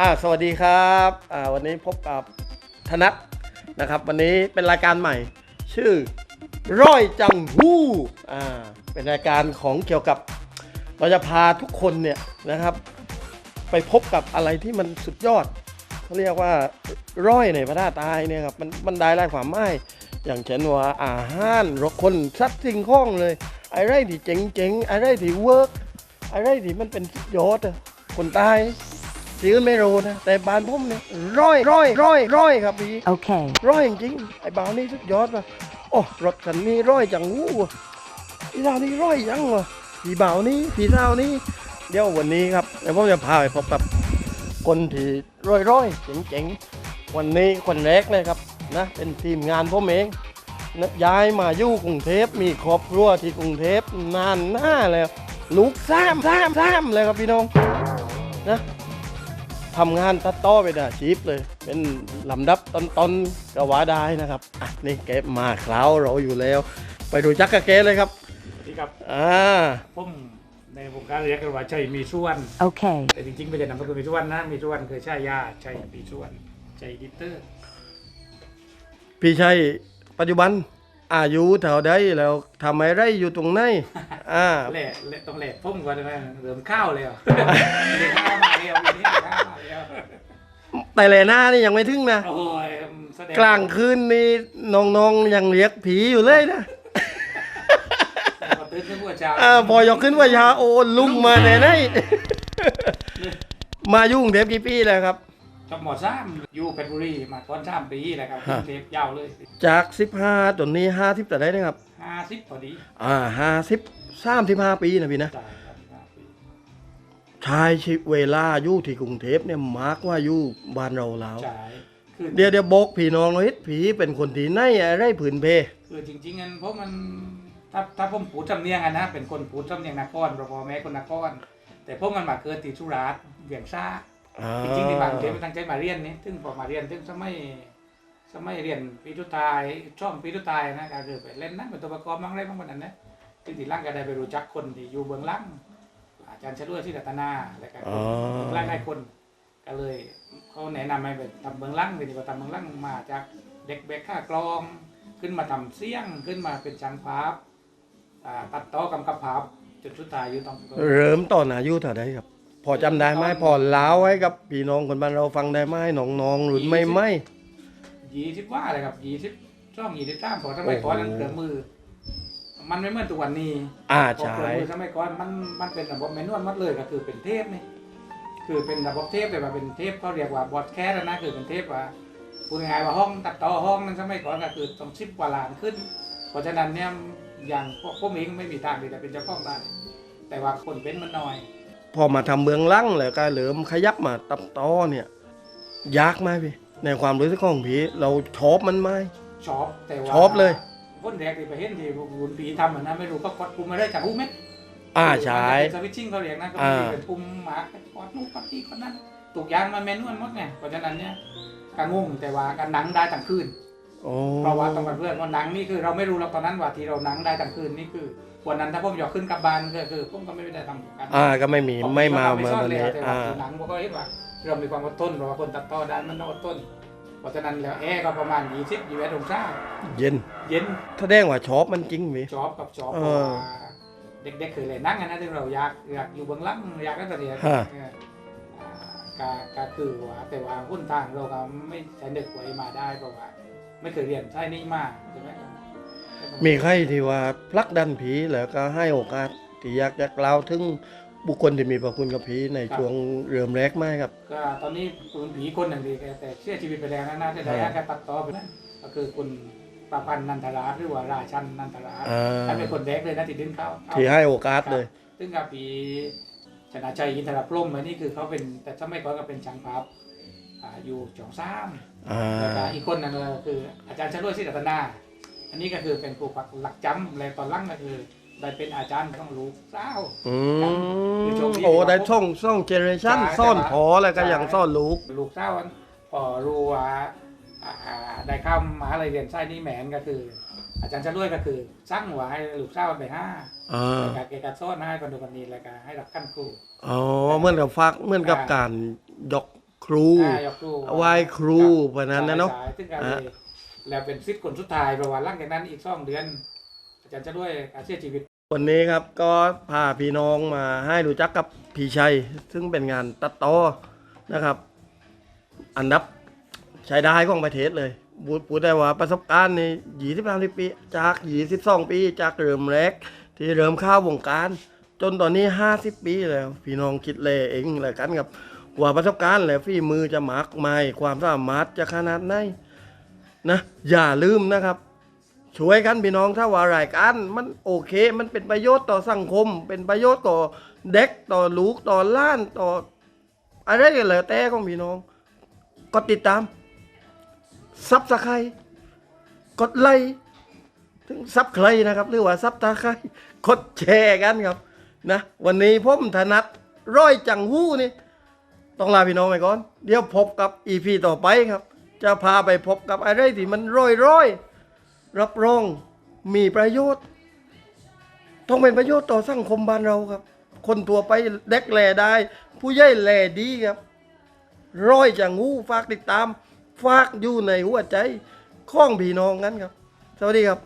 อ่าสวัสดีครับอ่าวันนี้พบกับธนัทนะครับ วันนี้เป็นรายการใหม่ ชื่อร้อยจังหู้อ่าเป็นรายการของเกี่ยวกับ เราจะพาทุกคนเนี่ยนะครับ ไปพบกับอะไรที่มันสุดยอดเขาเรียกว่าร้อยในพระธาตายเนี่ยครับมันมันได้หลายความหมายอย่างเช่นว่าอาหารรสคนสัตว์สิ่งข้องเลยอะไรที่เจ๋งๆอะไรที่เวิร์กอะไรที่มันเป็นสุดยอดคนตาย สีอื่นไม่รู้นะ แต่บ้านผมเนี่ยร้อยร้อยร้อยร้อยครับพี่ Okay. ร้อยจริงๆไอ้บ่าวนี่สุดยอดว่ะโอ้รถคันนี้ร้อยจังวู้ว่ะพี่สาวนี่ร้อยยังวะพี่บ่าวนี่พี่สาวนี่เดี๋ยววันนี้ครับเดี๋ยวผมจะพาไปพบกับคนที่ร้อยร้อยๆเจ๋งๆวันนี้คนแรกเลยครับนะเป็นทีมงานผมเองนะย้ายมาอยู่กรุงเทพมีครอบครัวที่กรุงเทพนานหน้าแล้วลูกสามสามสามเลยครับพี่น้องนะ ทำงานตัดต่อเป็นอาชีพเลย เป็นลำดับต้นๆก็ว่าได้นะครับอะนี่แกมาคราวเราอยู่แล้ว ไปดูจักกับแกเลยครับที่ครับอ่าผมในวงการเรียกกันว่าชัยมีส่วน Okay. แต่จริงๆไม่ใช่นามสกุลมีส่วนนะ มีส่วนคือชายาชัยมีส่วนชัยดิเตอร์ พี่ชัยปัจจุบันอายุเท่าใดแล้วทำอะไรอยู่ตรงไหนอ่าแหละแหละต้องแหละพุ่มก่อนนะเริ่มข้าวเลยเหรอเรียนข้าวมาเรียวเรียนข้าวมาเรียว แต่แลหน้านี่ยังไม่ถึงนะ โอ้ยแสดงกลางคืนนี่น้องๆยังเรียกผีอยู่เลยนะพอตื่นขึ้นหัวเช้าอ่าพอยกขึ้นว่ายาโอนลุงมาไหนไหนมายุ่กรุงเทพกี่ปีแล้วครับ กับหมอซ้ำอยู่เพชรบุรีมาก่อนสามปีแหละครับฮะเทปยาวเลยจาก 15จนนี้50แต่ได้นะครับห้าสิบพอดีอ่าห้าสิบสามสิบห้าปีนะพี่นะจ่ายครับห้าปี ชายชีวิตเวลาอยู่ที่กรุงเทพเนี่ยมาร์กว่าอยู่บ้านเราแล้ว จ่ายคือเดี๋ยวเดี๋ยวบอกพี่น้องเราเฮ็ดผีเป็นคนที่ไหนอะไรผืนเพ คือจริงๆอันเพราะมันถ้าถ้าผมพูดจำเนียงอะนะเป็นคนพูดจำเนียงนครเพราะพ่อแม่คนนครแต่พวกมันมาเกิดที่สุราษฎร์เวียงซ่าอ่า จริงๆที่บางเทปตั้งใจมาเรียนนี่ถึงพอมาเรียนถึงสมัยสมัยเรียนปีทุตายช่องปีทุตายนะก็คือไปเล่นนั่นเป็นตัวประกอบบ้างอะไรบ้างวันนั้นนะที่ที่ร่างก็ได้ไปรู้จักคนที่อยู่เบื้องหลัง อาจารย์ชลวยที่รัตนาและก็อ๋อ หลายหลายๆคน ก็เลยเขาแนะนำให้ไปทำเบื้องหลังไปดีกว่าทำเบื้องหลังมาจากเด็กแบกค่ากลอง ขึ้นมาทำเสียงขึ้นมาเป็นช่างภาพอ่าตัดต่อกำกับภาพจนสุดท้ายอยู่ต้องเริ่มตอนอายุเท่าไหร่ครับ พอจำได้ไหมพอเล่าให้กับพี่น้องคนบ้านเราฟังได้ไหมน้องๆหรือไม่ไม่ ยี่สิบว่าเลยครับยี่สิบช่องยี่สิบสามพอสมัยก่อนนั้นโอ้โหเครื่องมือ มันไม่เหมือนทุกวันนี้อ่าพอใช่เครื่องมือสมัยก่อนมันมันเป็นระบบแมนนวลหมัดเลยก็คือเป็นเทปนี่คือเป็นระบบเทปแต่ว่าเป็นเทปเขาเรียกว่าบอดแคสต์นะคือเป็นเทปว่าพูดง่ายๆว่าห้องตัดต่อห้องนั้นสมัยก่อนก็คือต้องชิปกว่าล้านขึ้น เพราะฉะนั้นเนี่ยอย่างพวกพวกเองไม่มีทางที่จะเป็นเจ้าของได้แต่ว่าคนเป็นมันน้อย พอมาทำเมืองลังแล้วก็เริ่มขยับมาตับต่อเนี่ยยากไหมพี่ในความรู้สึกของผีเราชอบมันไหมชอบแต่ว่าชอบเลย คนแรกที่ไปเห็นที่รุ่นปีทำเหมือนนะไม่รู้ก็กดปุ่มไม่ได้จากหูเม็ดอ่าใช่สวิตชิ่งเขาเรียกนะก็อ่ามีเป็นปุ่มหมากกดนู่นกดนี่กดนั่นตุกอยางมันแมนนวลหมดไงเพราะฉะนั้นเนี่ยกางงแต่ว่าการหนังได้ทั้งคืนโอ้เพราะว่าต้องกับเพื่อนว่าหนังนี่คือเราไม่รู้หรอกตอนนั้นว่าที่เราหนังได้ทั้งคืนนี่คือวันนั้นถ้าผมอยากขึ้นกลับบ้านก็คือผมก็ไม่ได้ทำกันอ่าก็ไม่มีไม่มาไม่เมื่อซ่อนวันเลยนี้แต่ว่าอ่าหนังผมก็เห็นว่าเรามีความอดทนเพราะว่าคนตัดต่อได้มันต้องอดทนเพ ราะฉะนั้นแล้วแอร์ก็ประมาณ20 21องศาเย็นเย็นแสดงว่าชอบมันจริงพี่จอบกับจอบเอเพอราะว่าเด็กๆเคยเล่นหนั่งกันนะที่เราอยากอยากอยู่เบื้องหลังอยากได้แต่เดียวฮะเอออ่าก็ก็คือว่าแต่ว่าหุ้นทางเราก็ไม่ใช้เด็กไว้มาได้เพราะว่า ไม่เคยเรียนใช่นี่มาใช่ไหมครับมีใครที่ว่าพลักดันผีแล้วก็ให้โอกาสที่อยากจะกล่าวถึง บุคคลที่มีพระคุณกับผีในช่วงเริ่มแรกไหมครับ ก็ตอนนี้คุณผีคนหนึ่งดีแกแต่เสียชีวิตไปแล้วนะน่าจะได้ฮะการตัดต่อไปนั่นก็คือคุณประพันธ์นันทราหรือว่าราชันนันทราอ่าท่านเป็นคนแรกเลยนะที่ดึงเข้าเข้าที่ให้โอกาสเลย ซึ่งกับปีชนะชัยอินทรพรหมอันนี้คือเขาเป็นแต่สมัยก่อนก็เป็นช่างภาพอ่าอยู่จองซ้ำอ่าแล้วก็อีกคนนึงก็คืออาจารย์ชลวยศิริรัตนา อันนี้ก็คือเป็นครูปักหลักจำและตอนหลังก็คือ ได้เป็นอาจารย์ของลูกสาวอืมคือโชคดีโอ้ได้ช่องช่องเจเนอเรชั่นใช่ซ่อนใช่พอแล้วก็ยังซ่อนลูก ลูกสาวอันพอรู้ว่าอ่าได้เข้ามหาลัยเรียนไส้นี่แหมนก็คือ อาจารย์ชลวยก็คือสร้างหัวให้ลูกสาวไปห้าอ่า แล้วก็เกกัดซ้อนให้คนดูคนนี้แล้วก็ให้รับขั้นครู อ๋อเหมือนกับฟักเหมือนกับอ่าการยกครูอ่ายกครูไหว้ครูเพราะนั้นนะเนาะสายๆซึ่งการอะแล้วเป็นซิทธิ์คนสุดท้ายประวัติหลังจากนั้นอีกสองเดือน อาจารย์จะด้วยการเสียชีวิต วันนี้ครับก็พาพี่น้องมาให้รู้จักกับพี่ชัย ซึ่งเป็นงานตัดต่อนะครับ อันดับใช้ได้ของประเทศเลยพูดูได้ว่าประสบการณ์ในยี่สิบสามสิบปี จากยี่สิบสองปี จากเริ่มแรก ที่เริ่มเข้าวงการ จนตอนนี้ห้าสิบปีแล้ว พี่น้องคิดเลยเองเลยกันกับว่าประสบการณ์และฝีมือจะมากมายความสามารถจะขนาดไหนนะอย่าลืมนะครับ ช่วยกันพี่น้องถ้าว่ารายการมันโอเค มันเป็นประโยชน์ต่อสังคม เป็นประโยชน์ต่อเด็กต่อลูกต่อล้านต่อ อะไรก็แล้วแต่ของพี่น้อง กดติดตามซับสไครกดไลค์ถึงซับใครนะครับหรือว่าซับตาใครกดแชร์กันครับนะวันนี้ผมถนัดร้อยจังหู้นี่ต้องลาพี่น้องไปก่อน เดี๋ยวพบกับอีพีต่อไปครับ จะพาไปพบกับอะไรที่มันร้อยร้อย รับรองมีประโยชน์ ต้องเป็นประโยชน์ต่อสังคมบ้านเราครับ คนตัวไปเด็กแลได้ ผู้ใหญ่แลดีครับร้อยจางงูฝากติดตาม ฝากอยู่ในหัวใจข้องพี่น้องกันครับ สวัสดีครับ